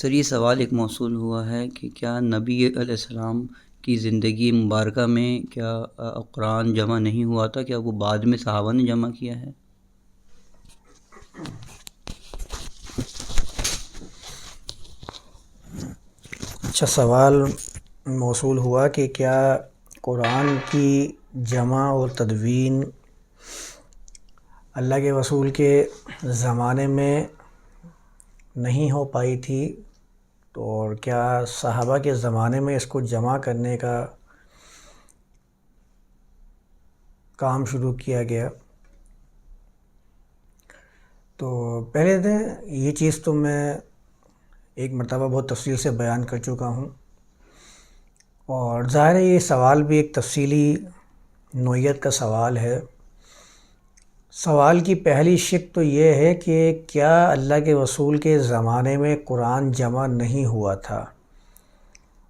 سر، یہ سوال ایک موصول ہوا ہے کہ کیا نبی علیہ السلام کی زندگی مبارکہ میں کیا قرآن جمع نہیں ہوا تھا؟ کیا وہ بعد میں صحابہ نے جمع کیا ہے؟ اچھا سوال موصول ہوا کہ کیا قرآن کی جمع اور تدوین اللہ کے رسول کے زمانے میں نہیں ہو پائی تھی؟ تو اور کیا صحابہ کے زمانے میں اس کو جمع کرنے کا کام شروع کیا گیا؟ تو پہلے دن یہ چیز تو میں ایک مرتبہ بہت تفصیل سے بیان کر چکا ہوں۔ اور ظاہر ہے یہ سوال بھی ایک تفصیلی نوعیت کا سوال ہے۔ سوال کی پہلی شک تو یہ ہے کہ کیا اللہ کے رسول کے زمانے میں قرآن جمع نہیں ہوا تھا؟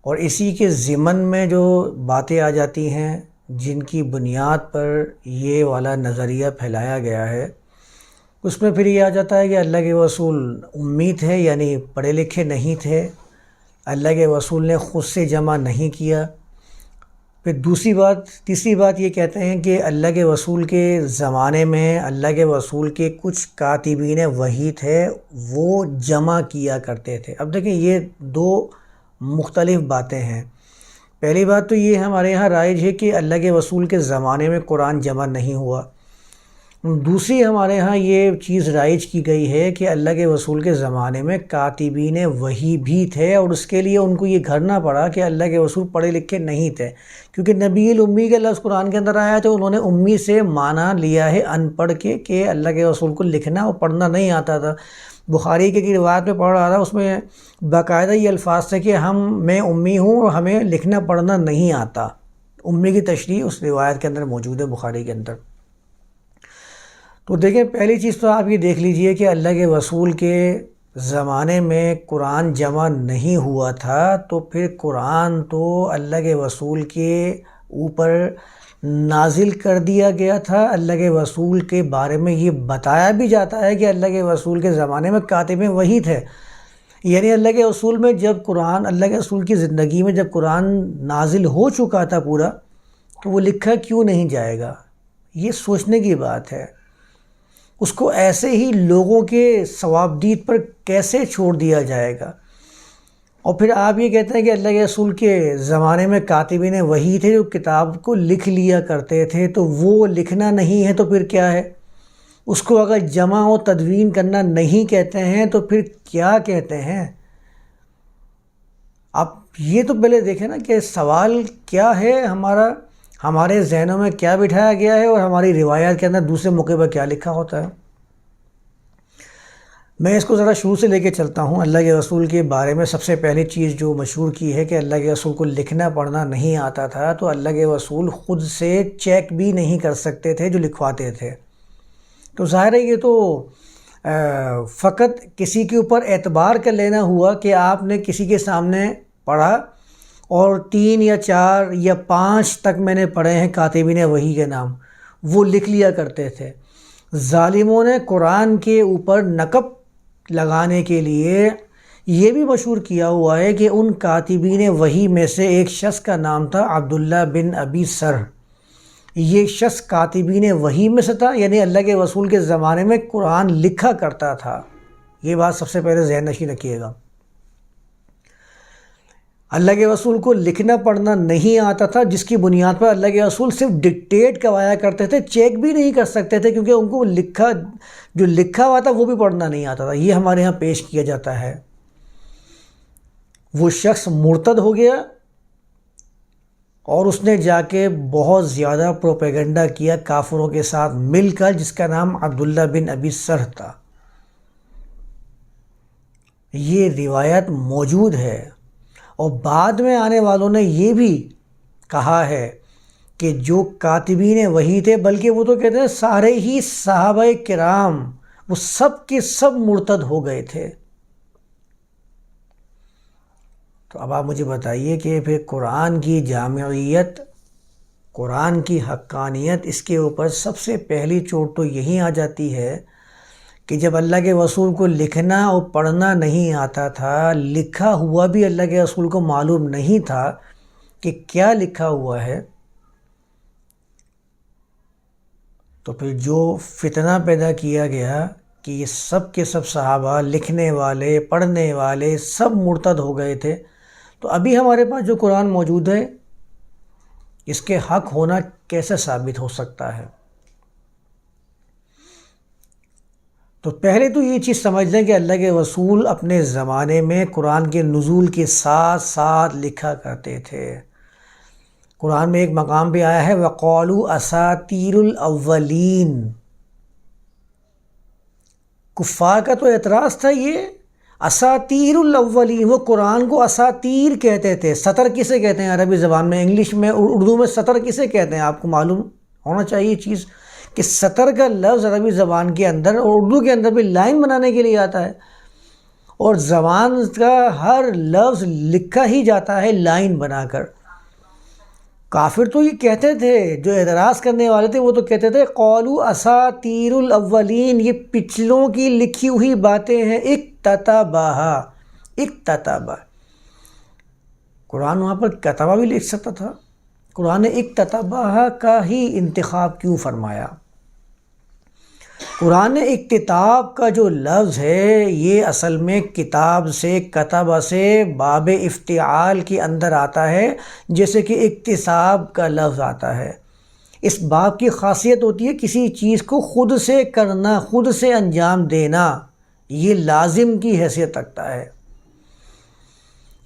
اور اسی کے ضمن میں جو باتیں آ جاتی ہیں، جن کی بنیاد پر یہ والا نظریہ پھیلایا گیا ہے، اس میں پھر یہ آ جاتا ہے کہ اللہ کے رسول امی تھے یعنی پڑھے لکھے نہیں تھے، اللہ کے رسول نے خود سے جمع نہیں کیا پھر دوسری بات، تیسری بات یہ کہتے ہیں کہ اللہ کے رسول کے زمانے میں، اللہ کے رسول کے کچھ کاتبین وہی تھے وہ جمع کیا کرتے تھے۔ اب دیکھیں، یہ دو مختلف باتیں ہیں۔ پہلی بات تو یہ ہمارے یہاں رائج ہے کہ اللہ کے رسول کے زمانے میں قرآن جمع نہیں ہوا۔ دوسری ہمارے ہاں یہ چیز رائج کی گئی ہے کہ اللہ کے رسول کے زمانے میں کاتبین وہی بھی تھے اور اس کے لیے ان کو یہ گھرنا پڑا کہ اللہ کے رسول پڑھے لکھے نہیں تھے۔ کیونکہ نبی الامی کے لفظ قرآن کے اندر آیا تو انہوں نے امی سے مانا لیا ہے ان پڑھ کے کہ اللہ کے رسول کو لکھنا اور پڑھنا نہیں آتا تھا۔ بخاری کے روایت میں پڑھ رہا تھا، اس میں باقاعدہ یہ الفاظ تھے کہ ہم، میں امی ہوں اور ہمیں لکھنا پڑھنا نہیں آتا۔ امی کی تشریح اس روایت کے اندر موجود ہے، بخاری کے اندر۔ تو دیکھیں، پہلی چیز تو آپ یہ دیکھ لیجیے کہ اللہ کے رسول کے زمانے میں قرآن جمع نہیں ہوا تھا، تو پھر قرآن تو اللہ کے رسول کے اوپر نازل کر دیا گیا تھا۔ اللہ کے رسول کے بارے میں یہ بتایا بھی جاتا ہے کہ اللہ کے رسول کے زمانے میں کاتب وہی تھے۔ یعنی اللہ کے رسول میں جب قرآن، اللہ کے رسول کی زندگی میں جب قرآن نازل ہو چکا تھا پورا، تو وہ لکھا کیوں نہیں جائے گا؟ یہ سوچنے کی بات ہے۔ اس کو ایسے ہی لوگوں کے ثوابدید پر کیسے چھوڑ دیا جائے گا؟ اور پھر آپ یہ کہتے ہیں کہ اللہ کے رسول کے زمانے میں کاتبین وہی تھے جو کتاب کو لکھ لیا کرتے تھے، تو وہ لکھنا نہیں ہے تو پھر کیا ہے؟ اس کو اگر جمع و تدوین کرنا نہیں کہتے ہیں تو پھر کیا کہتے ہیں؟ آپ یہ تو پہلے دیکھیں نا کہ سوال کیا ہے ہمارا ہمارے ذہنوں میں کیا بٹھایا گیا ہے اور ہماری روایات کے اندر دوسرے موقع پر کیا لکھا ہوتا ہے؟ میں اس کو ذرا شروع سے لے کے چلتا ہوں۔ اللہ کے رسول کے بارے میں سب سے پہلی چیز جو مشہور کی ہے کہ اللہ کے رسول کو لکھنا پڑھنا نہیں آتا تھا، تو اللہ کے رسول خود سے چیک بھی نہیں کر سکتے تھے جو لکھواتے تھے۔ تو ظاہر ہے یہ تو فقط کسی کے اوپر اعتبار کر لینا ہوا کہ آپ نے کسی کے سامنے پڑھا اور تین یا چار یا پانچ تک میں نے پڑھے ہیں، کاتبین وہی کے نام۔ وہ لکھ لیا کرتے تھے۔ ظالموں نے قرآن کے اوپر نقب لگانے کے لیے یہ بھی مشہور کیا ہوا ہے کہ ان کاتبین وہی میں سے ایک شخص کا نام تھا عبداللہ بن ابی سر یہ شخص کاتبین وہی میں سے تھا یعنی اللہ کے رسول کے زمانے میں قرآن لکھا کرتا تھا۔ یہ بات سب سے پہلے ذہن نشی رکھیے گا۔ اللہ کے رسول کو لکھنا پڑھنا نہیں آتا تھا، جس کی بنیاد پر اللہ کے رسول صرف ڈکٹیٹ کروایا کرتے تھے چیک بھی نہیں کر سکتے تھے، کیونکہ ان کو لکھا، جو لکھا ہوا تھا وہ بھی پڑھنا نہیں آتا تھا۔ یہ ہمارے ہاں پیش کیا جاتا ہے۔ وہ شخص مرتد ہو گیا اور اس نے جا کے بہت زیادہ پروپیگنڈا کیا کافروں کے ساتھ مل کر، جس کا نام عبداللہ بن ابی سر تھا۔ یہ روایت موجود ہے۔ اور بعد میں آنے والوں نے یہ بھی کہا ہے کہ جو کاتبین وہی تھے، بلکہ وہ تو کہتے ہیں سارے ہی صحابہ کرام، وہ سب کے سب مرتد ہو گئے تھے۔ تو اب آپ مجھے بتائیے کہ پھر قرآن کی جامعیت، قرآن کی حقانیت اس کے اوپر سب سے پہلی چوٹ تو یہی آ جاتی ہے کہ جب اللہ کے رسول کو لکھنا اور پڑھنا نہیں آتا تھا، لکھا ہوا بھی اللہ کے رسول کو معلوم نہیں تھا کہ کیا لکھا ہوا ہے، تو پھر جو فتنہ پیدا کیا گیا کہ یہ سب کے سب صحابہ، لکھنے والے، پڑھنے والے سب مرتد ہو گئے تھے، تو ابھی ہمارے پاس جو قرآن موجود ہے، اس کے حق ہونا کیسے ثابت ہو سکتا ہے؟ تو پہلے تو یہ چیز سمجھ لیں کہ اللہ کے رسول اپنے زمانے میں قرآن کے نزول کے ساتھ ساتھ لکھا کرتے تھے۔ قرآن میں ایک مقام پہ آیا ہے وقالو اساتیر الاولین کفار کا تو اعتراض تھا یہ اساتیر الاولین وہ قرآن کو اساتیر کہتے تھے۔ سطر کسے کہتے ہیں؟ عربی زبان میں، انگلش میں، اردو میں سطر کسے کہتے ہیں؟ آپ کو معلوم ہونا چاہیے چیز۔ کہ سطر کا لفظ عربی زبان کے اندر اور اردو کے اندر بھی لائن بنانے کے لیے آتا ہے اور زبان کا ہر لفظ لکھا ہی جاتا ہے لائن بنا کر۔ کافر تو یہ کہتے تھے، جو اعتراض کرنے والے تھے، وہ تو کہتے تھے قولو اساتیر الاولین یہ پچھلوں کی لکھی ہوئی باتیں ہیں۔ ایک تتباہا قرآن وہاں پر کتبہ بھی لکھ سکتا تھا۔ قرآن نے کا ہی انتخاب کیوں فرمایا؟ قرآن اکتتاب کا جو لفظ ہے، یہ اصل میں کتاب سے، کتب سے باب افتعال کے اندر آتا ہے، جیسے کہ اقتصاب کا لفظ آتا ہے۔ اس باب کی خاصیت ہوتی ہے کسی چیز کو خود سے کرنا، خود سے انجام دینا، یہ لازم کی حیثیت رکھتا ہے۔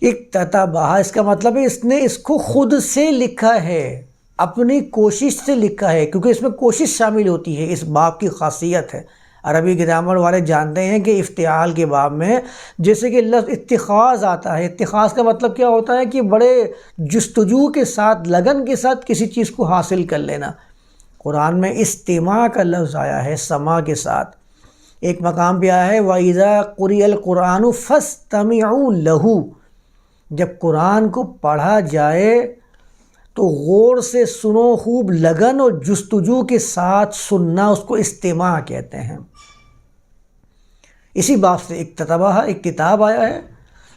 اکتتبہ اس کا مطلب ہے اس نے اس کو خود سے لکھا ہے، اپنی کوشش سے لکھا ہے، کیونکہ اس میں کوشش شامل ہوتی ہے، اس باب کی خاصیت ہے۔ عربی گرامر والے جانتے ہیں کہ افتعال کے باب میں جیسے کہ لفظ اتخاذ آتا ہے، اتخاذ کا مطلب کیا ہوتا ہے کہ بڑے جستجو کے ساتھ، لگن کے ساتھ کسی چیز کو حاصل کر لینا۔ قرآن میں استماع کا لفظ آیا ہے سما کے ساتھ۔ ایک مقام پہ آیا ہے، وَإِذَا قُرِيَ الْقُرْآنُ فَاسْتَمِعُوا لَهُ۔ جب قرآن کو پڑھا جائے تو غور سے سنو، خوب لگن اور جستجو کے ساتھ سننا اس کو استماع کہتے ہیں۔ اسی بات سے ایک تتبہ ایک کتاب آیا ہے۔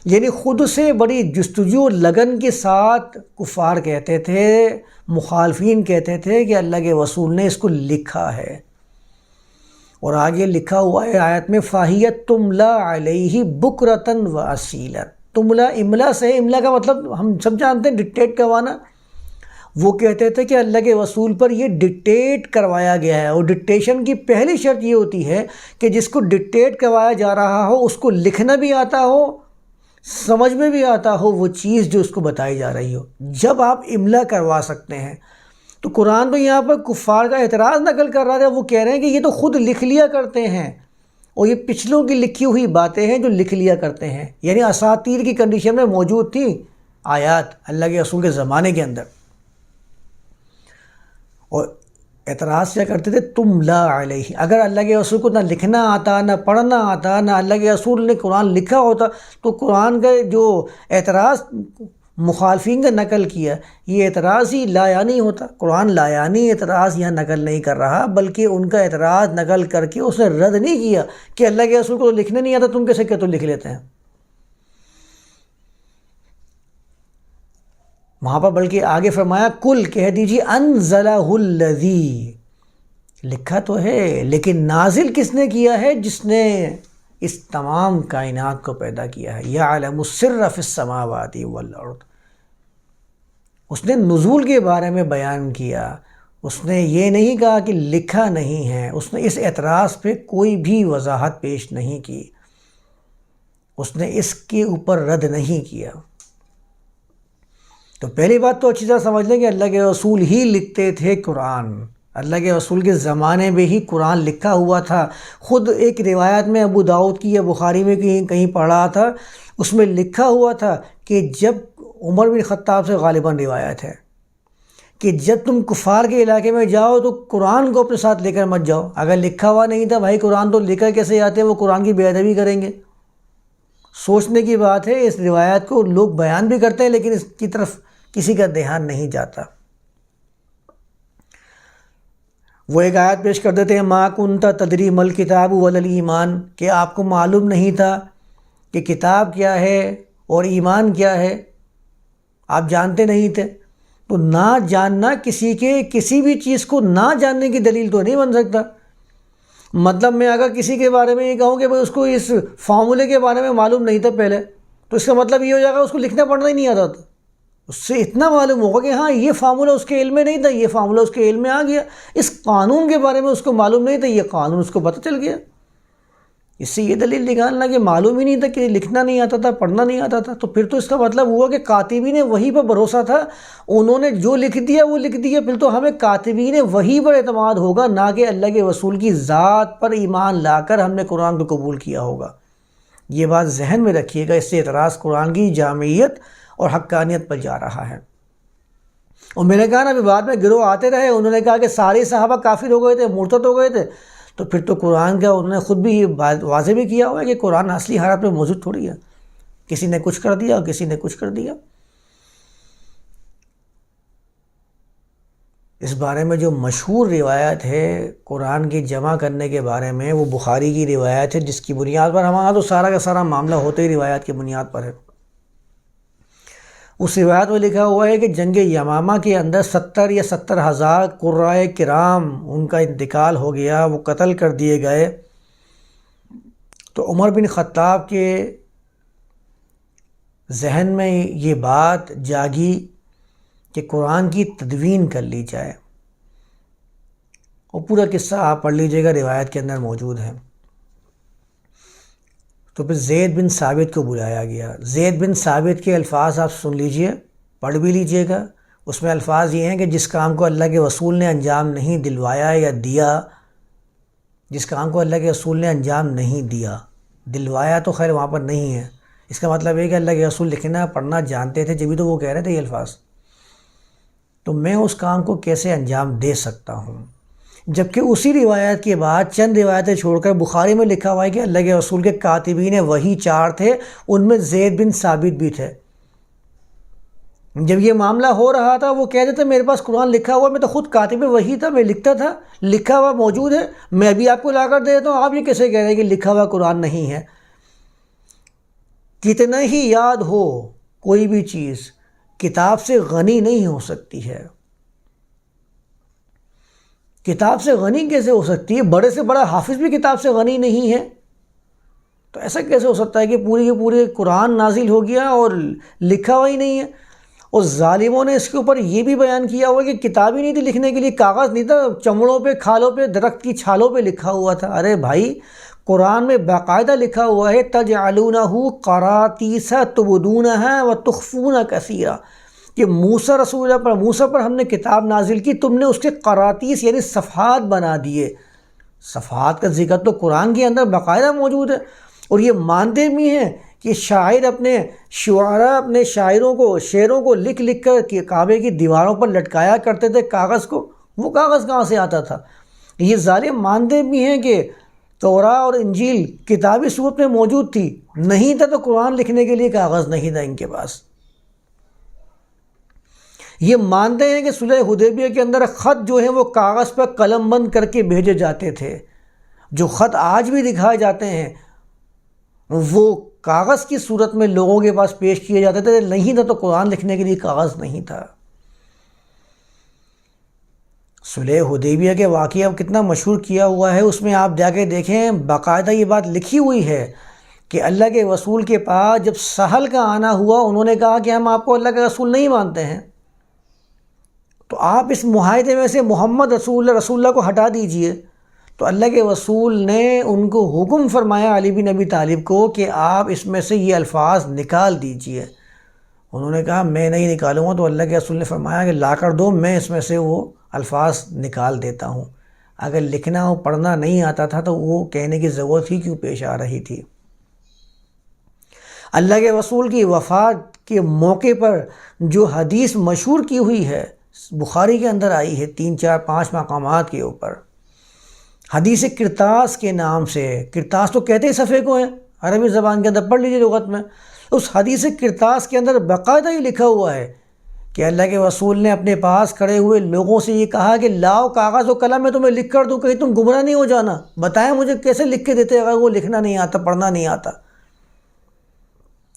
یعنی خود سے بڑی جستجو لگن کے ساتھ کفار کہتے تھے، مخالفین کہتے تھے کہ اللہ کے رسول نے اس کو لکھا ہے۔ اور آگے لکھا ہوا ہے آیت میں فاہیت تملا علیہ بکرتن و اصیلت تملا، املا سے املا کا مطلب ہم سب جانتے ہیں ڈکٹیٹ کروانا۔ وہ کہتے تھے کہ اللہ کے رسول پر یہ ڈکٹیٹ کروایا گیا ہے۔ اور ڈکٹیشن کی پہلی شرط یہ ہوتی ہے کہ جس کو ڈکٹیٹ کروایا جا رہا ہو، اس کو لکھنا بھی آتا ہو، سمجھ میں بھی آتا ہو، وہ چیز جو اس کو بتائی جا رہی ہو۔ جب آپ املا کروا سکتے ہیں، تو قرآن تو یہاں پر کفار کا اعتراض نقل کر رہا تھا، وہ کہہ رہے ہیں کہ یہ تو خود لکھ لیا کرتے ہیں۔ اور یہ پچھلوں کی لکھی ہوئی باتیں ہیں جو لکھ لیا کرتے ہیں۔ یعنی اساتیر کی کنڈیشن میں موجود تھی آیات اللہ کے رسول کے زمانے کے اندر۔ اور اعتراض کیا کرتے تھے، تم لا علیہ۔ اگر اللہ کے رسول کو نہ لکھنا آتا، نہ پڑھنا آتا، نہ اللہ کے رسول نے قرآن لکھا ہوتا، تو قرآن کا جو اعتراض مخالفین کا نقل کیا، یہ اعتراض ہی لایانی ہوتا۔ قرآن لایانی اعتراض یہاں نقل نہیں کر رہا، بلکہ ان کا اعتراض نقل کر کے اس نے رد نہیں کیا کہ اللہ کے رسول کو تو لکھنے نہیں آتا، تم کیسے کہ تو لکھ لیتے ہیں۔ وہاں پر بلکہ آگے فرمایا، کل کہہ دیجیے انزلہ الذی۔ لکھا تو ہے، لیکن نازل کس نے کیا ہے؟ جس نے اس تمام کائنات کو پیدا کیا ہے۔ یا عالم فی السماوات والارض۔ اس نے نزول کے بارے میں بیان کیا۔ اس نے یہ نہیں کہا کہ لکھا نہیں ہے۔ اس نے اس اعتراض پہ کوئی بھی وضاحت پیش نہیں کی۔ اس نے اس کے اوپر رد نہیں کیا۔ تو پہلی بات تو اچھی طرح سمجھ لیں کہ اللہ کے رسول ہی لکھتے تھے قرآن۔ اللہ کے رسول کے زمانے میں ہی قرآن لکھا ہوا تھا۔ خود ایک روایت میں ابو داؤد کی یا بخاری میں کہیں کہیں پڑھا تھا، اس میں لکھا ہوا تھا کہ جب عمر بن خطاب سے غالباً روایت ہے کہ جب تم کفار کے علاقے میں جاؤ تو قرآن کو اپنے ساتھ لے کر مت جاؤ۔ اگر لکھا ہوا نہیں تھا، بھائی قرآن تو لے کر کیسے آتے وہ قرآن کی بے ادبی کریں گے۔ سوچنے کی بات ہے، اس روایت کو لوگ بیان بھی کرتے ہیں لیکن اس کی طرف کسی کا دھیان نہیں جاتا۔ وہ ایک آیت پیش کر دیتے ہیں ماں کنتا تدری مل کتاب ولل ایمان کہ آپ کو معلوم نہیں تھا کہ کتاب کیا ہے اور ایمان کیا ہے۔ آپ جانتے نہیں تھے۔ تو نہ جاننا کسی کے، کسی بھی چیز کو نہ جاننے کی دلیل تو نہیں بن سکتا۔ مطلب میں اگر کسی کے بارے میں یہ کہوں کہ بھائی اس کو اس فارمولے کے بارے میں معلوم نہیں تھا پہلے، تو اس کا مطلب یہ ہو جائے گا، اس کو لکھنا پڑھنا ہی نہیں آتا تھا۔ اس سے اتنا معلوم ہوگا کہ ہاں یہ فارمولہ اس کے علم میں نہیں تھا، یہ فارمولہ اس کے علم میں آ گیا۔ اس قانون کے بارے میں اس کو معلوم نہیں تھا، یہ قانون اس کو پتہ چل گیا۔ اس سے یہ دلیل نکالنا کہ معلوم ہی نہیں تھا کہ لکھنا نہیں آتا تھا، پڑھنا نہیں آتا تھا۔ تو پھر تو اس کا مطلب ہوا کہ کاتبی نے وہی پر بھروسہ تھا۔ انہوں نے جو لکھ دیا، وہ لکھ دیا۔ پھر تو ہمیں کاتبی نے وہی پر اعتماد ہوگا، نہ کہ اللہ کے رسول کی ذات پر ایمان لا کر ہم نے قرآن کو قبول کیا ہوگا۔ یہ بات ذہن میں رکھیے گا، اس سے اعتراض قرآن کی جامعیت اور حقانیت پر جا رہا ہے۔ اور میں نے کہا نا، ابھی بعد میں گروہ آتے رہے، انہوں نے کہا کہ سارے صحابہ کافر ہو گئے تھے، مرتد ہو گئے تھے۔ تو پھر تو قرآن کا انہوں نے خود بھی یہ واضح بھی کیا ہوا ہے کہ قرآن اصلی حالت میں موجود تھوڑی ہے۔ کسی نے کچھ کر دیا اور کسی نے کچھ کر دیا۔ اس بارے میں جو مشہور روایت ہے قرآن کی جمع کرنے کے بارے میں، وہ بخاری کی روایت ہے، جس کی بنیاد پر ہمارا تو سارا کا سارا معاملہ ہوتے ہی روایت کی بنیاد پر ہے۔ اس روایت میں لکھا ہوا ہے کہ جنگ یمامہ کے اندر ستر یا ستر ہزار قرائے کرام ان کا انتقال ہو گیا، وہ قتل کر دیے گئے۔ تو عمر بن خطاب کے ذہن میں یہ بات جاگی کہ قرآن کی تدوین کر لی جائے۔ اور پورا قصہ آپ پڑھ لیجیے گا، روایت کے اندر موجود ہے۔ تو پھر زید بن ثابت کو بلایا گیا۔ زید بن ثابت کے الفاظ آپ سن لیجیے، پڑھ بھی لیجیے گا۔ اس میں الفاظ یہ ہیں کہ جس کام کو اللہ کے رسول نے انجام نہیں دلوایا یا دیا، جس کام کو اللہ کے رسول نے انجام نہیں دیا، دلوایا تو خیر وہاں پر نہیں ہے۔ اس کا مطلب ہے کہ اللہ کے رسول لکھنا، پڑھنا جانتے تھے، جبھی تو وہ کہہ رہے تھے یہ الفاظ۔ تو میں اس کام کو کیسے انجام دے سکتا ہوں؟ جبکہ اسی روایت کے بعد چند روایتیں چھوڑ کر بخاری میں لکھا ہوا ہے کہ اللہ کے رسول کے کاتبین وہی چار تھے، ان میں زید بن ثابت بھی تھے۔ جب یہ معاملہ ہو رہا تھا، وہ کہہ دیتے میرے پاس قرآن لکھا ہوا میں تو خود کاتب وہی تھا، میں لکھتا تھا، لکھا ہوا موجود ہے، میں بھی آپ کو لا کر دے دیتا ہوں، آپ یہ کیسے کہہ رہے ہیں کہ لکھا ہوا قرآن نہیں ہے؟ کتنا ہی یاد ہو، کوئی بھی چیز کتاب سے غنی نہیں ہو سکتی ہے۔ کتاب سے غنی کیسے ہو سکتی ہے؟ بڑے سے بڑا حافظ بھی کتاب سے غنی نہیں ہے۔ تو ایسا کیسے ہو سکتا ہے کہ پوری کے پورے قرآن نازل ہو گیا اور لکھا ہوا ہی نہیں ہے؟ اور ظالموں نے اس کے اوپر یہ بھی بیان کیا ہوا کہ کتاب ہی نہیں تھی لکھنے کے لیے، کاغذ نہیں تھا، چمڑوں پہ، کھالوں پہ، درخت کی چھالوں پہ لکھا ہوا تھا۔ ارے بھائی، قرآن میں باقاعدہ لکھا ہوا ہے تج علونہ قراتیسا تبدون ہے و تخفون کثیرہ کہ موسا رسول پر موسا پر ہم نے کتاب نازل کی، تم نے اس کے قراتیس یعنی صفحات بنا دیے۔ صفحات کا ذکر تو قرآن کے اندر باقاعدہ موجود ہے۔ اور یہ مانتے بھی ہیں کہ شاعر اپنے شعراء اپنے شاعروں کو، شعروں کو لکھ لکھ کر کعبے کی دیواروں پر لٹکایا کرتے تھے۔ کاغذ کو، وہ کاغذ کہاں سے آتا تھا؟ یہ ظالم مانتے بھی ہیں کہ تورا اور انجیل کتابی صورت میں موجود تھی۔ نہیں تھا تو قرآن لکھنے کے لیے کاغذ نہیں تھا ان کے پاس۔ یہ مانتے ہیں کہ صلح حدیبیہ کے اندر خط جو ہیں وہ کاغذ پر قلم بند کر کے بھیجے جاتے تھے۔ جو خط آج بھی دکھائے جاتے ہیں، وہ کاغذ کی صورت میں لوگوں کے پاس پیش کیے جاتے تھے، نہیں تھا تو قرآن لکھنے کے لیے کاغذ نہیں تھا۔ صلح حدیبیہ کے واقعہ کتنا مشہور کیا ہوا ہے، اس میں آپ جا کے دیکھیں، باقاعدہ یہ بات لکھی ہوئی ہے کہ اللہ کے رسول کے پاس جب سہل کا آنا ہوا، انہوں نے کہا کہ ہم آپ کو اللہ کے رسول نہیں مانتے ہیں۔ تو آپ اس معاہدے میں سے محمد رسول اللہ رسول اللہ کو ہٹا دیجیے۔ تو اللہ کے رسول نے ان کو حکم فرمایا علی بن نبی طالب کو کہ آپ اس میں سے یہ الفاظ نکال دیجیے۔ انہوں نے کہا، میں نہیں نکالوں گا۔ تو اللہ کے رسول نے فرمایا کہ لا کر دو، میں اس میں سے وہ الفاظ نکال دیتا ہوں۔ اگر لکھنا اور پڑھنا نہیں آتا تھا تو وہ کہنے کی ضرورت ہی کیوں پیش آ رہی تھی؟ اللہ کے رسول کی وفات کے موقع پر جو حدیث مشہور کی ہوئی ہے بخاری کے اندر آئی ہے تین چار پانچ مقامات کے اوپر۔ حدیث کرتاس کے نام سے کرتاس تو کہتے ہی صفحے کو ہیں، عربی زبان کے اندر پڑھ لیجیے لغت میں۔ اس حدیث کرتاس کے اندر باقاعدہ ہی لکھا ہوا ہے کہ اللہ کے رسول نے اپنے پاس کھڑے ہوئے لوگوں سے یہ کہا کہ لاؤ کاغذ و قلم میں تمہیں لکھ کر دوں، کہیں تم گمراہ نہیں ہو جانا۔ بتائیں مجھے کیسے لکھ کے دیتے، اگر وہ لکھنا نہیں آتا، پڑھنا نہیں آتا۔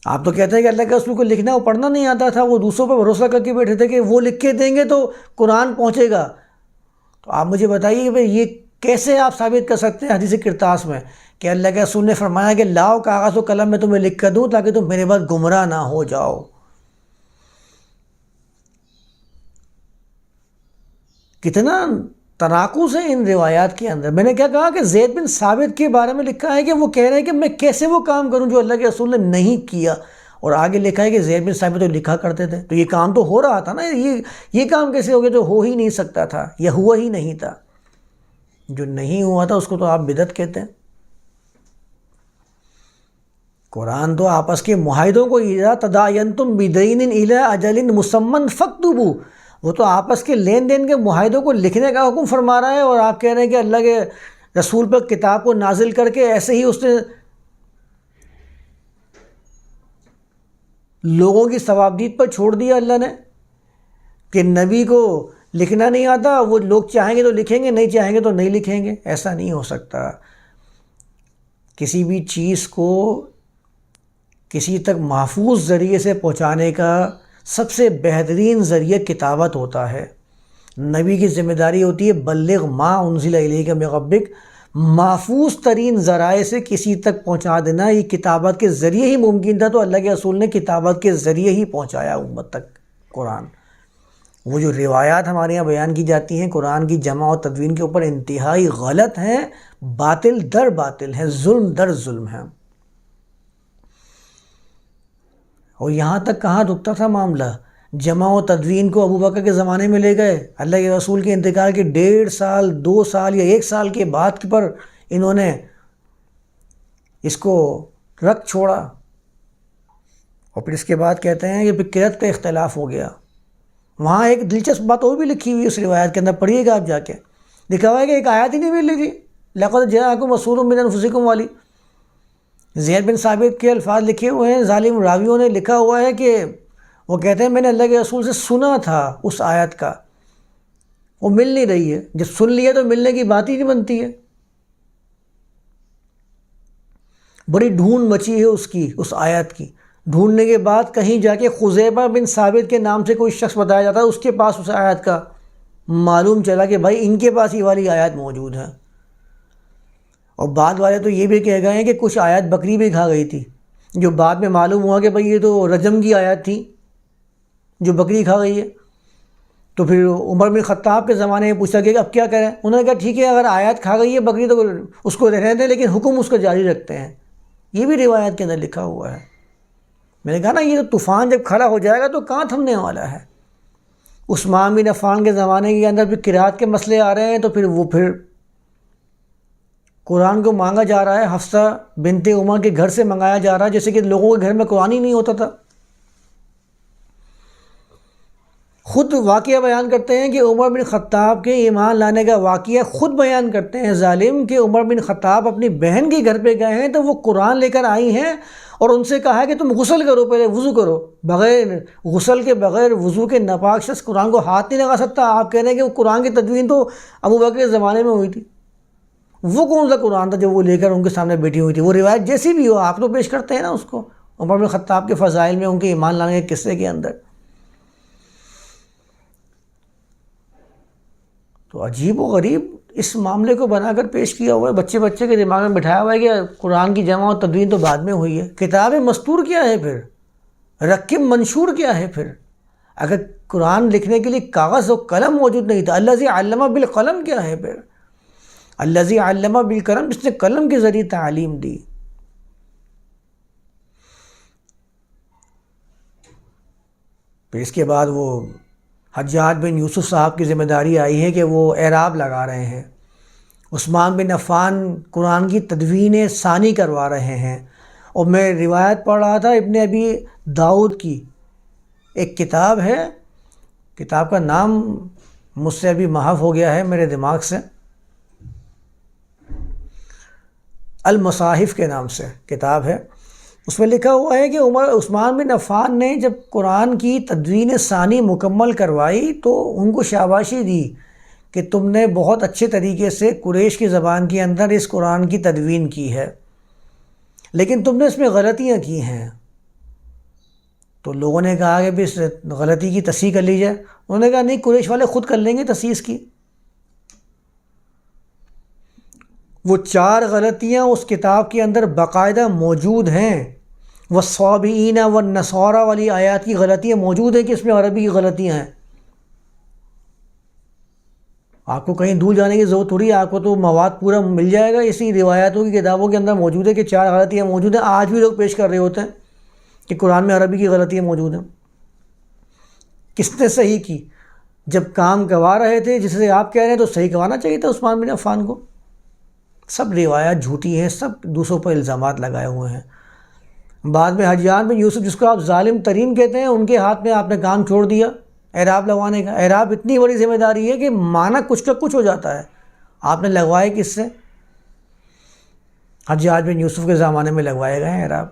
آپ تو کہتے ہیں کہ اللہ کے رسول کو لکھنا وہ پڑھنا نہیں آتا تھا، وہ دوسروں پر بھروسہ کر کے بیٹھے تھے کہ وہ لکھ کے دیں گے تو قرآن پہنچے گا۔ تو آپ مجھے بتائیے کہ بھائی یہ کیسے آپ ثابت کر سکتے ہیں حدیث کرتاس میں کہ اللہ کے رسول نے فرمایا کہ لاؤ کاغذ و قلم میں تمہیں لکھ کر دوں تاکہ تم میرے بعد گمراہ نہ ہو جاؤ۔ کتنا تناقض ہے ان روایات کے اندر۔ میں نے کیا کہا کہ زید بن ثابت کے بارے میں لکھا ہے کہ وہ کہہ رہے ہیں کہ میں کیسے وہ کام کروں جو اللہ کے رسول نے نہیں کیا۔ اور آگے لکھا ہے کہ زید بن ثابت تو لکھا کرتے تھے۔ تو یہ کام تو ہو رہا تھا نا، یہ یہ کام کیسے ہو گیا جو ہو ہی نہیں سکتا تھا یا ہوا ہی نہیں تھا۔ جو نہیں ہوا تھا اس کو تو آپ بدت کہتے ہیں۔ قرآن تو آپس کے معاہدوں کو تداین تم بدین اجل مسمن فکتبو وہ تو آپس کے لین دین کے معاہدوں کو لکھنے کا حکم فرما رہا ہے اور آپ کہہ رہے ہیں کہ اللہ کے رسول پر کتاب کو نازل کر کے ایسے ہی اس نے لوگوں کی ثوابدید پر چھوڑ دیا اللہ نے کہ نبی کو لکھنا نہیں آتا، وہ لوگ چاہیں گے تو لکھیں گے، نہیں چاہیں گے تو نہیں لکھیں گے، ایسا نہیں ہو سکتا۔ کسی بھی چیز کو کسی تک محفوظ ذریعے سے پہنچانے کا سب سے بہترین ذریعہ کتابت ہوتا ہے۔ نبی کی ذمہ داری ہوتی ہے، بلغ ما انزل علیہ کا مغبک محفوظ ترین ذرائع سے کسی تک پہنچا دینا۔ یہ کتابت کے ذریعے ہی ممکن تھا، تو اللہ کے رسول نے کتابت کے ذریعے ہی پہنچایا امت تک قرآن۔ وہ جو روایات ہمارے یہاں بیان کی جاتی ہیں، قرآن کی جمع و تدوین کے اوپر انتہائی غلط ہیں، باطل در باطل ہیں، ظلم در ظلم ہیں۔ اور یہاں تک کہاں رکتا تھا معاملہ؟ جمع و تدوین کو ابو بکر کے زمانے میں لے گئے۔ اللہ کے رسول کے انتقال کے ڈیڑھ سال، دو سال یا ایک سال کے بعد پر انہوں نے اس کو رکھ چھوڑا۔ اور پھر اس کے بعد کہتے ہیں کہ پھر کرت کا اختلاف ہو گیا۔ وہاں ایک دلچسپ بات اور بھی لکھی ہوئی اس روایت کے اندر، پڑھیے گا آپ جا کے۔ لکھا ہوا ہے کہ ایک آیات ہی نہیں مل رہی تھی۔ لقت جا کو مسور من انفسکم والی۔ زید بن ثابت کے الفاظ لکھے ہوئے ہیں، ظالم راویوں نے لکھا ہوا ہے کہ وہ کہتے ہیں، میں نے اللہ کے رسول سے سنا تھا اس آیت کا۔ وہ مل نہیں رہی ہے۔ جب سن لیا تو ملنے کی بات ہی نہیں بنتی ہے۔ بڑی ڈھونڈ مچی ہے اس کی، اس آیت کی۔ ڈھونڈنے کے بعد کہیں جا کے خزیبہ بن ثابت کے نام سے کوئی شخص بتایا جاتا ہے، اس کے پاس اس آیت کا معلوم چلا کہ بھائی ان کے پاس یہ والی آیت موجود ہے۔ اور بعد والے تو یہ بھی کہہ گئے ہیں کہ کچھ آیات بکری بھی کھا گئی تھی۔ جو بعد میں معلوم ہوا کہ بھائی یہ تو رجم کی آیات تھی، جو بکری کھا گئی ہے۔ تو پھر عمر بن خطاب کے زمانے میں پوچھا کہ اب کیا کریں؟ انہوں نے کہا، ٹھیک ہے، اگر آیات کھا گئی ہے بکری تو اس کو رہنے دیں، لیکن حکم اس کو جاری رکھتے ہیں۔ یہ بھی روایت کے اندر لکھا ہوا ہے۔ میں نے کہا نا، یہ تو طوفان جب کھڑا ہو جائے گا تو کہاں تھمنے والا ہے؟ عثمان بن عفان کے زمانے کے اندر پھر کراط کے مسئلے آ رہے ہیں تو پھر وہ پھر قرآن کو مانگا جا رہا ہے، حفصہ بنت عمر کے گھر سے منگایا جا رہا ہے، جیسے کہ لوگوں کے گھر میں قرآن ہی نہیں ہوتا تھا۔ خود واقعہ بیان کرتے ہیں کہ عمر بن خطاب کے ایمان لانے کا واقعہ خود بیان کرتے ہیں۔ ظالم کہ عمر بن خطاب اپنی بہن کے گھر پہ گئے ہیں تو وہ قرآن لے کر آئی ہیں اور ان سے کہا ہے کہ تم غسل کرو، پہلے وضو کرو۔ بغیر غسل کے بغیر وضو کے نپاک شخص قرآن کو ہاتھ نہیں لگا سکتا۔ آپ کہہ رہے ہیں کہ وہ قرآن کی تدوین تو ابو بکر کے زمانے میں ہوئی تھی۔ وہ کون سا قرآن تھا جو وہ لے کر ان کے سامنے بیٹھی ہوئی تھی؟ وہ روایت جیسی بھی ہو، آپ تو پیش کرتے ہیں نا اس کو۔ عمر بن خطاب کے فضائل میں ان کے ایمان لانے کے قصے کے اندر۔ تو عجیب و غریب اس معاملے کو بنا کر پیش کیا ہوا ہے۔ بچے بچے کے دماغ میں بٹھایا ہوا ہے کہ قرآن کی جمع و تدوین تو بعد میں ہوئی ہے۔ کتاب مستور کیا ہے پھر؟ رقم منشور کیا ہے پھر؟ اگر قرآن لکھنے کے لیے کاغذ و قلم موجود نہیں تھا اللہ سے علامہ بالقلم کیا ہے پھر؟ الزی علامہ بالکرم اس نے قلم کے ذریعے تعلیم دی۔ پھر اس کے بعد وہ حجات بن یوسف صاحب کی ذمہ داری آئی ہے کہ وہ اعراب لگا رہے ہیں۔ عثمان بن عفان قرآن کی تدوین ثانی کروا رہے ہیں۔ اور میں روایت پڑھ رہا تھا ابن ابی داؤد کی۔ ایک کتاب ہے، کتاب کا نام مجھ سے ابھی محف ہو گیا ہے میرے دماغ سے۔ المصاحف کے نام سے کتاب ہے۔ اس میں لکھا ہوا ہے کہ عمر عثمان بن عفان نے جب قرآن کی تدوین ثانی مکمل کروائی تو ان کو شاباشی دی کہ تم نے بہت اچھے طریقے سے قریش کی زبان کے اندر اس قرآن کی تدوین کی ہے، لیکن تم نے اس میں غلطیاں کی ہیں۔ تو لوگوں نے کہا کہ بھی اس غلطی کی تصحیح کر لی جائے انہوں نے کہا نہیں، قریش والے خود کر لیں گے تصحیح اس کی۔ وہ چار غلطیاں اس کتاب کے اندر باقاعدہ موجود ہیں۔ وہ صوبین و نصورہ والی آیات کی غلطیاں موجود ہیں کہ اس میں عربی کی غلطیاں ہیں۔ آپ کو کہیں دور جانے کی ضرورت تھوڑی ہے، آپ کو تو مواد پورا مل جائے گا۔ اسی روایتوں کی کتابوں کے اندر موجود ہے کہ چار غلطیاں موجود ہیں۔ آج بھی لوگ پیش کر رہے ہوتے ہیں کہ قرآن میں عربی کی غلطیاں موجود ہیں۔ کس نے صحیح کی؟ جب کام گوا رہے تھے جس سے آپ کہہ رہے ہیں تو صحیح گوانا چاہیے تھا عثمان بن عفان کو۔ سب روایات جھوٹی ہیں، سب دوسروں پر الزامات لگائے ہوئے ہیں۔ بعد میں حجیان بن یوسف، جس کو آپ ظالم ترین کہتے ہیں، ان کے ہاتھ میں آپ نے کام چھوڑ دیا۔ اعراب لگوانے کا اعراب اتنی بڑی ذمہ داری ہے کہ مانا کچھ کا کچھ ہو جاتا ہے۔ آپ نے لگوائے کس سے؟ حجاج بن یوسف کے زمانے میں لگوائے گئے ہیں اعراب۔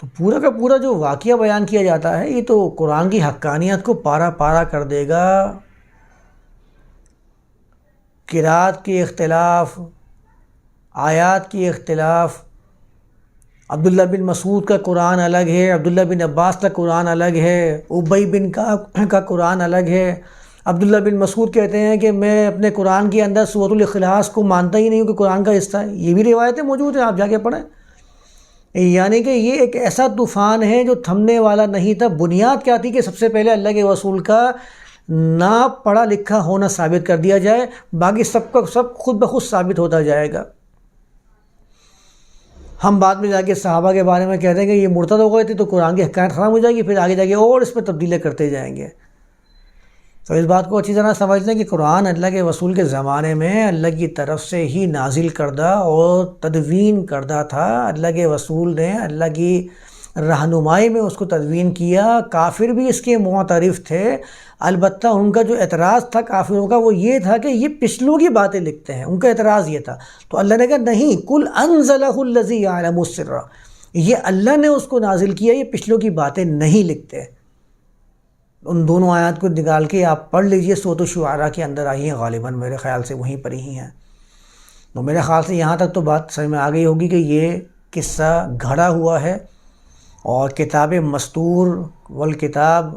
تو پورا کا پورا جو واقعہ بیان کیا جاتا ہے، یہ تو قرآن کی حقانیت کو پارا پارا کر دے گا۔ قرات کے اختلاف، آیات کی اختلاف۔ عبداللہ بن مسعود کا قرآن الگ ہے، عبداللہ بن عباس کا قرآن الگ ہے ابئی بن کا کا قرآن الگ ہے۔ عبداللہ بن مسعود کہتے ہیں کہ میں اپنے قرآن کے اندر صورت الاخلاص کو مانتا ہی نہیں ہوں کہ قرآن کا حصہ ہے۔ یہ بھی روایتیں موجود ہیں، آپ جا کے پڑھیں۔ یعنی کہ یہ ایک ایسا طوفان ہے جو تھمنے والا نہیں تھا، بنیاد کیا تھی کہ سب سے پہلے اللہ کے رسول کا نہ پڑھا لکھا ہونا ثابت کر دیا جائے، باقی سب کا سب خود بخود ثابت ہوتا جائے گا۔ ہم بعد میں جا کے صحابہ کے بارے میں کہتے ہیں کہ یہ مرتد ہو گئے تھے تو قرآن کی حکایت ختم ہو جائے گی، پھر آگے جا کے اور اس پہ تبدیلیں کرتے جائیں گے۔ تو اس بات کو اچھی طرح سمجھ لیں کہ قرآن اللہ کے وصول کے زمانے میں اللہ کی طرف سے ہی نازل کردہ اور تدوین کردہ تھا۔ اللہ کے وصول نے اللہ کی رہنمائی میں اس کو تدوین کیا، کافر بھی اس کے معترف تھے۔ البتہ ان کا جو اعتراض تھا کافروں کا، وہ یہ تھا کہ یہ پچھلوں کی باتیں لکھتے ہیں۔ ان کا اعتراض یہ تھا۔ تو اللہ نے کہا، نہیں کل انزلہ الزی عالم السر۔ یہ اللہ نے اس کو نازل کیا، یہ پچھلوں کی باتیں نہیں لکھتے۔ ان دونوں آیات کو نکال کے آپ پڑھ لیجیے سوت و شعراء کے اندر آئی ہیں، غالباً میرے خیال سے وہیں پر ہی ہیں۔ تو میرے خیال سے یہاں تک تو بات سمجھ میں آ گئی ہوگی کہ یہ قصہ گھڑا ہوا ہے۔ اور کتاب مستور والکتاب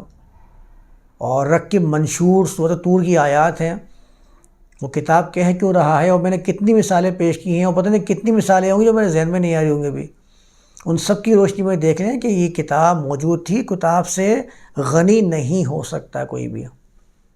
اور رقب منشور صورت طور کی آیات ہیں۔ وہ کتاب کہہ کیوں رہا ہے اور میں نے کتنی مثالیں پیش کی ہیں اور پتہ نہیں کتنی مثالیں ہوں گی جو میرے ذہن میں نہیں آ رہی ہوں گی بھی ان سب کی روشنی میں دیکھ لیں کہ یہ کتاب موجود تھی، کتاب سے غنی نہیں ہو سکتا کوئی بھی۔